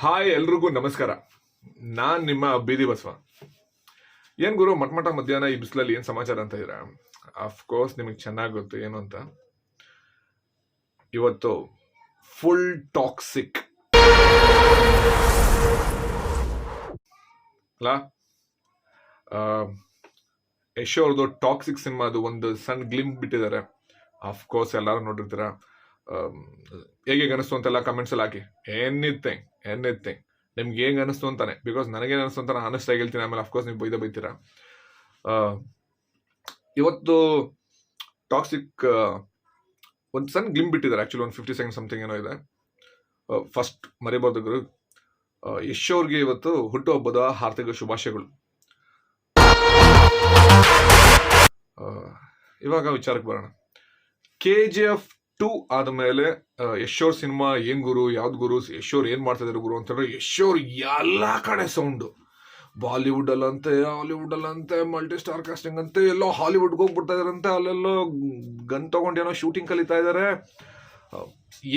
Hi ಎಲ್ರಿಗೂ ನಮಸ್ಕಾರ. ನಾನ್ ನಿಮ್ಮ ಬೀದಿ ಬಸವ. ಏನ್ ಗುರು, ಮಟ್ಮಟ ಮಧ್ಯಾಹ್ನ ಈ ಬಿಸಿಲಲ್ಲಿ ಏನ್ ಸಮಾಚಾರ ಅಂತ ಇದ್ದೀರಾ? ಕೋರ್ಸ್ ನಿಮಗೆ ಚೆನ್ನಾಗಿ ಗೊತ್ತು, ಏನು ಅಂತ. ಇವತ್ತು ಫುಲ್ ಟಾಕ್ಸಿಕ್ ಅಲ್ಲ? ಯಶ್ ಅವ್ರದ್ದು ಟಾಕ್ಸಿಕ್ ಸಿನಿಮಾದು ಒಂದು ಸಣ್ಣ ಗ್ಲಿಂಪ್ ಬಿಟ್ಟಿದ್ದಾರೆ. ಕೋರ್ಸ್ ಎಲ್ಲರೂ ನೋಡಿರ್ತೀರ. ಹೇಗೆ ಅನಿಸ್ತು ಅಂತೆಲ್ಲ ಕಮೆಂಟ್ಸ್ ಅಲ್ಲಿ ಹಾಕಿ. ಎನಿಥಿಂಗ್ ಎನಿಥಿಂಗ್ ನಿಮ್ಗೆ ಹೇಗೆ ಅನಿಸ್ತು ಅಂತಾನೆ. ಬಿಕಾಸ್ ನನಗೇನು ಅನಿಸ್ತು ಅಂತ ನಾನು ಹೇಳ್ತೀನಿ. ಆಮೇಲೆ ಅಫ್ಕೋರ್ಸ್ ನೀವು ಬೈದ ಬೈತೀರಾ. ಇವತ್ತು ಟಾಕ್ಸಿಕ್ ಒಂದು ಸಣ್ಣ ಗ್ಲಿಮ್ ಬಿಟ್ಟಿದ್ದಾರೆ. ಆ್ಯಕ್ಚುಲಿ ಒಂದು ಫಿಫ್ಟಿ ಸೆಕೆಂಡ್ ಸಮಥಿಂಗ್ ಏನೋ ಇದೆ. ಫಸ್ಟ್ ಮರಿಬಾರ್ದು ಗುರು. ಯಶ್ ಇವತ್ತು ಹುಟ್ಟುಹಬ್ಬದ ಹಾರ್ದಿಕ ಶುಭಾಶಯಗಳು. ಇವಾಗ ವಿಚಾರಕ್ಕೆ ಬರೋಣ. ಕೆ ಜಿ ಎಫ್ ಟೂ ಆದಮೇಲೆ ಯಶೋರ್ ಸಿನಿಮಾ ಏನ್ ಗುರು, ಯಾವ್ದು ಗುರು, ಯಶೋರ್ ಏನ್ ಮಾಡ್ತಾ ಇದಾರೆ ಗುರು ಅಂತಂದ್ರೆ ಯಶ್ ಅವ್ರು ಎಲ್ಲಾ ಕಡೆ ಸೌಂಡು ಬಾಲಿವುಡ್ ಅಲ್ಲಂತೆ ಹಾಲಿವುಡ್ ಅಲ್ಲಂತೆ ಮಲ್ಟಿ ಸ್ಟಾರ್ ಕಾಸ್ಟಿಂಗ್ ಅಂತೆ, ಎಲ್ಲೋ ಹಾಲಿವುಡ್ಗೆ ಹೋಗ್ಬಿಡ್ತಾ ಇದಾರಂತೆ, ಅಲ್ಲೆಲ್ಲೋ ಗನ್ ತಗೊಂಡು ಏನೋ ಶೂಟಿಂಗ್ ಕಲಿತಾ ಇದಾರೆ.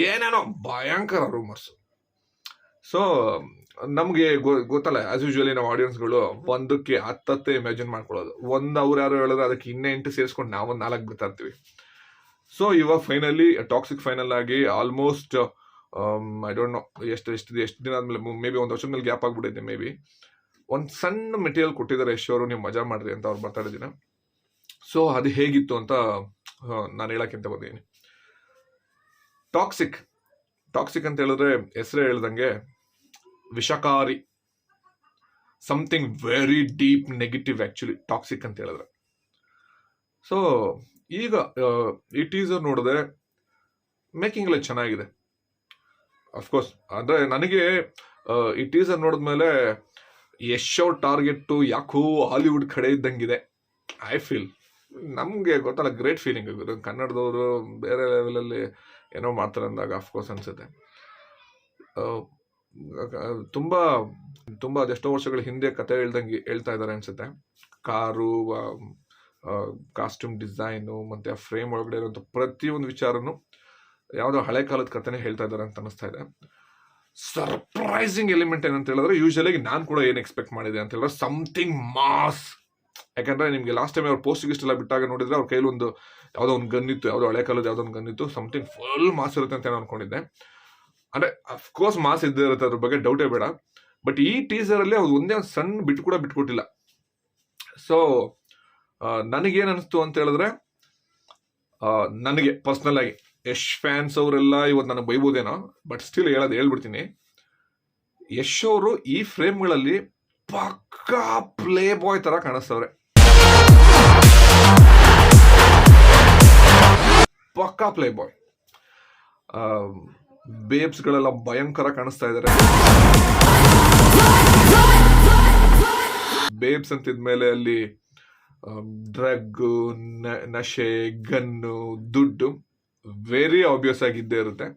ಏನೇನೋ ಭಯಂಕರ ರೂಮರ್ಸ್ ಸೊ ನಮಗೆ ಗೊತ್ತಲ್ಲ ಆಸ್ ಯೂಶುವಲಿ ನಾವು ಆಡಿಯನ್ಸ್ಗಳು ಒಂದಕ್ಕೆ ಹತ್ತತ್ತೆ ಇಮ್ಯಾಜಿನ್ ಮಾಡ್ಕೊಳ್ಳೋದು. ಒಂದು ಅವ್ರು ಯಾರು ಹೇಳಿದ್ರೆ ಅದಕ್ಕೆ ಇನ್ನೇ ಎಂಟು ಸೇರಿಸ್ಕೊಂಡು ನಾವು ನಾಲ್ಕು ಬಿಡ್ತಾ ಇರ್ತೀವಿ. ಸೊ ಇವಾಗ ಫೈನಲಿ ಟಾಕ್ಸಿಕ್ ಫೈನಲ್ ಆಗಿ ಆಲ್ಮೋಸ್ಟ್ ಐ ಡೋಂಟ್ ನೋ ಎಷ್ಟು ಎಷ್ಟು ಎಷ್ಟು ದಿನ ಆದಮೇಲೆ, ಮೇ ಬಿ ಒಂದು ವರ್ಷದ ಮೇಲೆ ಗ್ಯಾಪ್ ಆಗ್ಬಿಟ್ಟಿದೆ ಮೇ ಬಿ ಒಂದು ಸಣ್ಣ ಮೆಟೀರಿಯಲ್ ಕೊಟ್ಟಿದ್ದಾರೆ ಯಶ್ ಅವರು, ನೀವು ಮಜಾ ಮಾಡ್ರಿ ಅಂತ ಅವ್ರು ಬರ್ತಾ ಇದ್ದೀನಿ ಸೊ ಅದು ಹೇಗಿತ್ತು ಅಂತ ನಾನು ಹೇಳೋಕ್ಕಿಂತ ಬಂದಿದ್ದೀನಿ ಟಾಕ್ಸಿಕ್ ಟಾಕ್ಸಿಕ್ ಅಂತ ಹೇಳಿದ್ರೆ ಹೆಸರೇ ಹೇಳ್ದಂಗೆ ವಿಷಕಾರಿ. Something very deep negative actually toxic ಅಂತ ಹೇಳಿದ್ರೆ. ಸೊ ಈಗ ಈ ಟೀಸರ್ ನೋಡಿದ್ರೆ ಮೇಕಿಂಗ್ ಎಲ್ಲ ಚೆನ್ನಾಗಿದೆ. ಅಫ್ಕೋರ್ಸ್ ಅಂದ್ರೆ ನನಗೆ ಈ ಟೀಸರ್ ನೋಡಿದ್ಮೇಲೆ ಎಷ್ಟೋ ಅವ್ರ ಟಾರ್ಗೆಟ್ ಯಾಕೋ ಹಾಲಿವುಡ್ ಕಡೆ ಇದ್ದಂಗಿದೆ. ಐ ಫೀಲ್ ನಮಗೆ ಗೊತ್ತಲ್ಲ ಗ್ರೇಟ್ ಫೀಲಿಂಗ್ ಕನ್ನಡದವರು ಬೇರೆ ಲೆವೆಲಲ್ಲಿ ಏನೋ ಮಾಡ್ತಾರೆ ಅಂದಾಗ ಅಫ್ಕೋರ್ಸ್ ಅನ್ಸುತ್ತೆ. ತುಂಬಾ ತುಂಬಾ ಅದೆಷ್ಟೋ ವರ್ಷಗಳ ಹಿಂದೆ ಕತೆ ಹೇಳ್ದಂಗೆ, ಹೇಳ್ತಾ ಇದ್ದಾರೆ ಅನ್ಸುತ್ತೆ. ಕಾರು ಕಾಸ್ಟ್ಯೂಮ್ ಡಿಸೈನು ಮತ್ತೆ ಆ ಫ್ರೇಮ್ ಒಳಗಡೆ ಇರುವಂಥ ಪ್ರತಿಯೊಂದು ವಿಚಾರನು ಯಾವುದೋ ಹಳೆ ಕಾಲದ ಕಥೆನೇ ಹೇಳ್ತಾ ಇದ್ದಾರೆ ಅಂತ ಅನಿಸ್ತಾ ಇದೆ. ಸರ್ಪ್ರೈಸಿಂಗ್ ಎಲಿಮೆಂಟ್ ಏನಂತ ಹೇಳಿದ್ರೆ ಯೂಶಲಿ ನಾನು ಕೂಡ ಏನು ಎಕ್ಸ್ಪೆಕ್ಟ್ ಮಾಡಿದೆ ಅಂತ ಹೇಳಿದ್ರೆ ಸಮಥಿಂಗ್ ಮಾಸ್ ಯಾಕಂದ್ರೆ ನಿಮಗೆ ಲಾಸ್ಟ್ ಟೈಮ್ ಅವ್ರ ಪೋಸ್ಟ್ ಗಿಸ್ಟ್ ಎಲ್ಲ ಬಿಟ್ಟಾಗ ನೋಡಿದ್ರೆ ಅವ್ರ ಕೈಲಿ ಒಂದು ಯಾವುದೋ ಒಂದು ಗನ್ ಇತ್ತು, ಯಾವುದೋ ಹಳೆ ಕಾಲದ ಯಾವುದೋ ಒಂದು ಗನ್ ಇತ್ತು ಸಮಥಿಂಗ್ ಫುಲ್ ಮಾಸ್ ಇರುತ್ತೆ ಅಂತ ನಾನು ಅನ್ಕೊಂಡಿದ್ದೆ. ಅಂದ್ರೆ ಅಫ್ಕೋರ್ಸ್ ಮಾಸ್ ಇದ್ದೇ ಇರುತ್ತೆ, ಅದ್ರ ಬಗ್ಗೆ ಡೌಟೇ ಬೇಡ. ಬಟ್ ಈ ಟೀಸರ್ ಅಲ್ಲಿ ಅವ್ರು ಒಂದೇ ಒಂದು ಸಣ್ಣ ಬಿಟ್ಟು ಕೂಡ ಬಿಟ್ಕೊಟ್ಟಿಲ್ಲ. ಸೊ ನನಗೇನ್ ಅನಿಸ್ತು ಅಂತ ಹೇಳಿದ್ರೆ ನನಗೆ ಪರ್ಸ್ನಲ್ ಆಗಿ, ಯಶ್ ಫ್ಯಾನ್ಸ್ ಅವರೆಲ್ಲ ಇವತ್ತು ನನಗೆ ಬೈಬೋದೇನೋ ಬಟ್ ಸ್ಟಿಲ್ ಹೇಳೋದು ಹೇಳ್ಬಿಡ್ತೀನಿ. ಯಶ್ ಅವರು ಈ ಫ್ರೇಮ್ಗಳಲ್ಲಿ ಪಕ್ಕಾ ಪ್ಲೇ ಬಾಯ್ ತರ ಕಾಣಿಸ್ತವ್ರೆ. ಪಕ್ಕಾ ಪ್ಲೇ ಬಾಯ್ ಬೇಬ್ಸ್ಗಳೆಲ್ಲ ಭಯಂಕರ ಕಾಣಿಸ್ತಾ ಇದ್ದಾರೆ ಬೇಬ್ಸ್ ಅಂತಿದ್ಮೇಲೆ ಅಲ್ಲಿ ಡ್ರಗ್ ನಶೆ, ಗನ್ನು, ದುಡ್ಡು ವೆರಿ ಆಬ್ವಿಯಸ್ ಆಗಿದ್ದೇ ಇರುತ್ತೆ.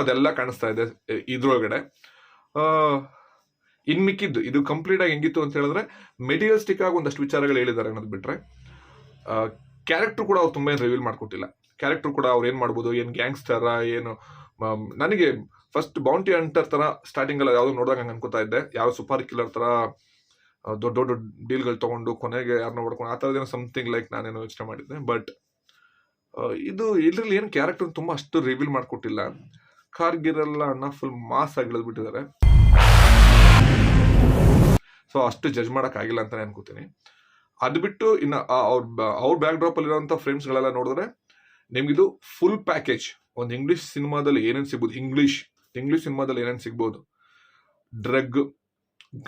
ಅದೆಲ್ಲ ಕಾಣಿಸ್ತಾ ಇದೆ ಇದ್ರೊಳಗಡೆ. ಇನ್ ಮಿಕ್ಕಿದ್ದು, ಇದು ಕಂಪ್ಲೀಟ್ ಆಗಿ ಹೆಂಗಿತ್ತು ಅಂತ ಹೇಳಿದ್ರೆ ಮೆಟೀರಿಯಲ್ಸ್ಟಿಕ್ ಆಗಿ ಒಂದಷ್ಟು ವಿಚಾರಗಳು ಹೇಳಿದ್ದಾರೆ ಅನ್ನೋದು ಬಿಟ್ರೆ ಕ್ಯಾರೆಕ್ಟರ್ ಕೂಡ ಅವ್ರು ತುಂಬ ರಿವೀಲ್ ಮಾಡ್ಕೊಟ್ಟಿಲ್ಲ. ಕ್ಯಾರೆಕ್ಟರ್ ಕೂಡ ಅವ್ರು ಏನ್ ಮಾಡ್ಬೋದು, ಏನ್ ಗ್ಯಾಂಗ್ಸ್ಟರ ಏನು ನನಗೆ ಫಸ್ಟ್ ಬೌಂಟಿ ಅಂಟರ್ ತರ ಸ್ಟಾರ್ಟಿಂಗ್ ಅಲ್ಲಿ ಯಾವ್ದು ನೋಡಿದಾಗ ಹಂಗೆ ಅನ್ಕೋತಾ ಇದ್ದೆ. ಯಾರು ಸೂಪರ್ ಕಿಲ್ಲರ್ ತರ ದೊಡ್ಡ ದೊಡ್ಡ ಡೀಲ್ಗಳು ತಗೊಂಡು ಕೊನೆಗೆ ಯಾರನ್ನ ಹೊಡ್ಕೊಂಡು ಆ ಥರದ್ದೇನೋ ಸಮಥಿಂಗ್ ಲೈಕ್ ನಾನೇನೋ ಯೋಚನೆ ಮಾಡಿದ್ದೆ. ಬಟ್ ಇದು ಇದರಲ್ಲಿ ಏನು ಕ್ಯಾರೆಕ್ಟರ್ ತುಂಬಾ ಅಷ್ಟು ರಿವೀಲ್ ಮಾಡ್ಕೊಟ್ಟಿಲ್ಲ. ಕಾರ್ಗಿರೆಲ್ಲ ಅಣ್ಣ ಫುಲ್ ಮಾಸ್ ಆಗಿ ಇಳಿದ್ಬಿಟ್ಟಿದ್ದಾರೆ ಸೊ ಅಷ್ಟು ಜಜ್ ಮಾಡೋಕ್ಕಾಗಿಲ್ಲ ಅಂತಾನೆ ಅನ್ಕೋತೀನಿ. ಅದು ಬಿಟ್ಟು ಇನ್ನು ಅವ್ರ ಅವ್ರ ಬ್ಯಾಕ್ ಡ್ರಾಪ್ ಅಲ್ಲಿರುವಂತ ಫ್ರೇಮ್ಸ್ ಗಳೆಲ್ಲ ನೋಡಿದ್ರೆ ನಿಮ್ಗಿದು ಫುಲ್ ಪ್ಯಾಕೇಜ್ ಒಂದು ಇಂಗ್ಲಿಷ್ ಸಿನಿಮಾದಲ್ಲಿ ಏನೇನು ಸಿಗ್ಬೋದು? ಇಂಗ್ಲಿಷ್ ಇಂಗ್ಲಿಷ್ ಸಿನಿಮಾದಲ್ಲಿ ಏನೇನು ಸಿಗ್ಬೋದು? Drug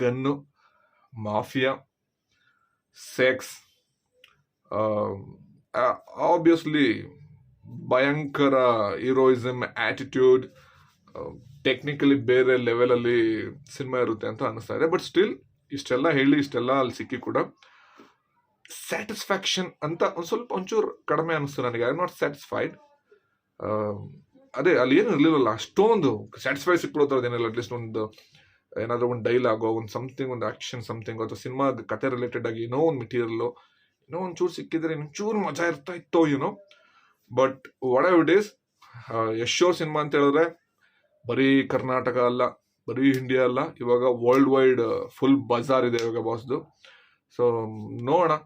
gun mafia sex obviously ಭಯಂಕರ ಹೀರೋಯಿಸಮ್ ಆಟಿಟ್ಯೂಡ್ ಟೆಕ್ನಿಕಲಿ ಬೇರೆ ಲೆವೆಲಲ್ಲಿ ಸಿನಿಮಾ ಇರುತ್ತೆ ಅಂತ ಅನ್ನಿಸ್ತಾ ಇದೆ. ಬಟ್ ಸ್ಟಿಲ್ ಇಷ್ಟೆಲ್ಲ ಹೇಳಿ, ಇಷ್ಟೆಲ್ಲ ಅಲ್ಲಿ ಸಿಕ್ಕಿ ಕೂಡ ಸ್ಯಾಟಿಸ್ಫ್ಯಾಕ್ಷನ್ ಅಂತ ಒಂದು ಸ್ವಲ್ಪ ಒಂಚೂರು ಕಡಿಮೆ ಅನಿಸ್ತು ನನಗೆ. ಐ ನಾಟ್ ಸ್ಯಾಟಿಸ್ಫೈಡ್ ಅದೇ, ಅಲ್ಲಿ ಏನು ಇರಲಿಲ್ಲಲ್ಲ, ಅಷ್ಟೊಂದು ಸ್ಯಾಟಿಸ್ಫೈ ಸಿಕ್ಬಿಡೋದು ಏನಿಲ್ಲ ಅಟ್ಲೀಸ್ಟ್ ಒಂದು, ಏನಾದರೂ ಒಂದು ಡೈಲಾಗೋ ಒಂದು ಸಮಥಿಂಗ್ ಒಂದು ಆಕ್ಷನ್ ಸಮಥಿಂಗ್ ಅಥವಾ ಸಿನಿಮಾ ಕತೆ ರಿಲೇಟೆಡ್ ಆಗಿ ಏನೋ ಒಂದು ಮೆಟೀರಿಯಲ್ಲು ಏನೋ ಒಂದು ಚೂರು ಸಿಕ್ಕಿದ್ರೆ ಇನ್ನೊಂಚೂರು ಮಜಾ ಇರ್ತಾ ಇತ್ತೋ ಏನೋ ಬಟ್ ವಾಟ್ ಇಟ್ ಈಸ್ ಯಶೋರ್ ಸಿನಿಮಾ ಅಂತ ಹೇಳಿದ್ರೆ, ಬರೀ ಕರ್ನಾಟಕ ಅಲ್ಲ, ಬರೀ ಇಂಡಿಯಾ ಅಲ್ಲ, ಇವಾಗ ವರ್ಲ್ಡ್ ವೈಡ್ ಫುಲ್ ಬಜಾರ್ ಇದೆ ಇವಾಗ ಬಾಸ್ದು ಸೊ ನೋಡೋಣ.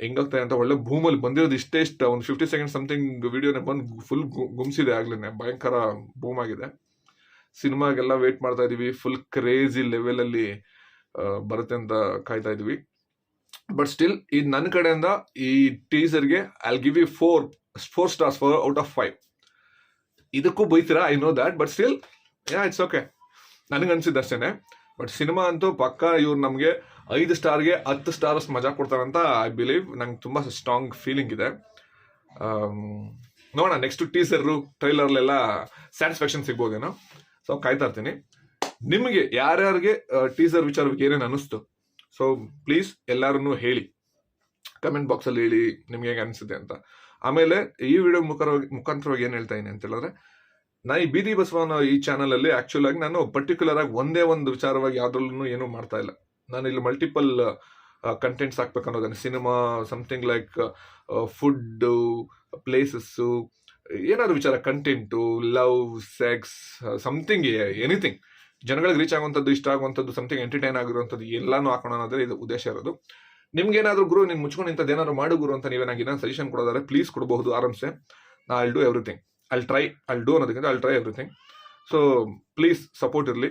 ಹೆಂಗಾಗ್ತದೆ ಅಂತ ಒಳ್ಳೆ ಭೂಮಲ್ಲಿ ಬಂದಿರೋದು ಇಷ್ಟೇ ಇಷ್ಟ. ಒಂದು ಫಿಫ್ಟಿ ಸೆಕೆಂಡ್ ಸಮಥಿಂಗ್ ವಿಡಿಯೋನೇ ಬಂದು ಫುಲ್ ಗುಮ್ಸಿದೆ ಆಗ್ಲೇ ಭಯಂಕರ ಬೂಮ್ ಆಗಿದೆ. ಸಿನಿಮಾಗೆಲ್ಲ ವೇಟ್ ಮಾಡ್ತಾ ಇದೀವಿ. ಫುಲ್ ಕ್ರೇಜಿ ಲೆವೆಲಲ್ಲಿ ಬರುತ್ತೆ ಅಂತ ಕಾಯ್ತಾ ಇದೀವಿ. ಬಟ್ ಸ್ಟಿಲ್ ಇದು ನನ್ನ ಕಡೆಯಿಂದ ಈ ಟೀಸರ್ಗೆ I give you four four stars four out of five ಇದಕ್ಕೂ ಬೈತೀರಾ? I know that but still yeah it's okay ನನಗನ್ಸಿದ್ದು ಅಷ್ಟೇನೆ ಬಟ್ ಸಿನಿಮಾ ಅಂತೂ ಪಕ್ಕ ಇವ್ರು ನಮಗೆ ಐದು ಸ್ಟಾರ್ಗೆ ಹತ್ತು ಸ್ಟಾರ್ಸ್ ಮಜಾ ಕೊಡ್ತಾರಂತ ಐ ಬಿಲೀವ್ ನಂಗೆ ತುಂಬ ಸ್ಟ್ರಾಂಗ್ ಫೀಲಿಂಗ್ ಇದೆ. ನೋಡೋಣ ನೆಕ್ಸ್ಟ್ ಟೀಸರು ಟ್ರೈಲರ್ಲೆಲ್ಲ ಸ್ಯಾಟಿಸ್ಫ್ಯಾಕ್ಷನ್ ಸಿಗ್ಬೋದೇನೋ? ಸೊ ಕಾಯ್ತಾ ಇರ್ತೀನಿ. ನಿಮಗೆ ಯಾರ್ಯಾರಿಗೆ ಟೀಸರ್ ವಿಚಾರಕ್ಕೆ ಏನೇನು ಅನ್ನಿಸ್ತು? ಸೊ ಪ್ಲೀಸ್ ಎಲ್ಲರೂ ಹೇಳಿ. ಕಮೆಂಟ್ ಬಾಕ್ಸಲ್ಲಿ ಹೇಳಿ, ನಿಮ್ಗೆ ಹೇಗೆ ಅನಿಸುತ್ತೆ ಅಂತ. ಆಮೇಲೆ ಈ ವಿಡಿಯೋ ಮುಖರ, ಮುಖಾಂತರವಾಗಿ ಏನು ಹೇಳ್ತಾ ಇದ್ದೀನಿ ಅಂತ ಹೇಳಿದ್ರೆ, ನಾ ಈ ಬೀದಿ ಬಸವನ ಈ ಚಾನಲಲ್ಲಿ ಆಗಿ ನಾನು ಪರ್ಟಿಕ್ಯುಲರ್ ಆಗಿ ಒಂದೇ ಒಂದು ವಿಚಾರವಾಗಿ ಯಾವ್ದ್ರಲ್ಲೂ ಏನು ಮಾಡ್ತಾ ಇಲ್ಲ. ನಾನು ಇಲ್ಲಿ ಮಲ್ಟಿಪಲ್ ಕಂಟೆಂಟ್ಸ್ ಹಾಕ್ಬೇಕು ಅನ್ನೋದನ್ನು cinema something like food places ಏನಾದ್ರು ವಿಚಾರ content love sex something anything ಜನಗಳಿಗೆ ರೀಚ್ ಆಗುವಂಥದ್ದು, ಇಷ್ಟ ಆಗುವಂಥದ್ದು ಸಮಥಿಂಗ್ ಎಂಟರ್ಟೈನ್ ಆಗಿರುವಂಥದ್ದು, ಎಲ್ಲಾನು ಹಾಕೋಣ ಅನ್ನೋದ್ರೆ ಇದು ಉದ್ದೇಶ ಇರೋದು. ನಿಮ್ಗೆ ಏನಾದರೂ ಗುರು, ನೀನು ಮುಚ್ಕೊಂಡು ಇಂಥದ್ದು ಏನಾದ್ರು ಮಾಡು ಗುರು ಅಂತ ನೀವೇನಾಗಿ ಏನಾದ್ರು ಸಜೆಷನ್ ಕೊಡೋದಾದ್ರೆ ಪ್ಲೀಸ್ ಕೊಡಬಹುದು, ಆರಾಮ್ಸೆ. ನಾ all do everything I'll try I'll do ಅನ್ನೋದಕ್ಕಿಂತ I'll try everything so please support ಇರಲಿ.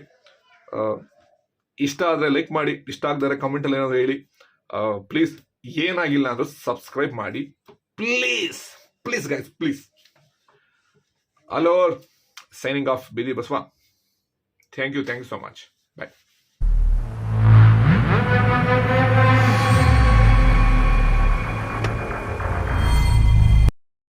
ಇಷ್ಟ ಆದರೆ ಲೈಕ್ ಮಾಡಿ, ಇಷ್ಟ ಆಗದರೆ ಕಮೆಂಟಲ್ಲಿ ಏನಾದರೂ ಹೇಳಿ. ಪ್ಲೀಸ್ ಏನಾಗಿಲ್ಲ ಅಂದರೂ ಸಬ್ಸ್ಕ್ರೈಬ್ ಮಾಡಿ. Please please guys please hello signing off Bidi Basava. Thank you thank you so much bye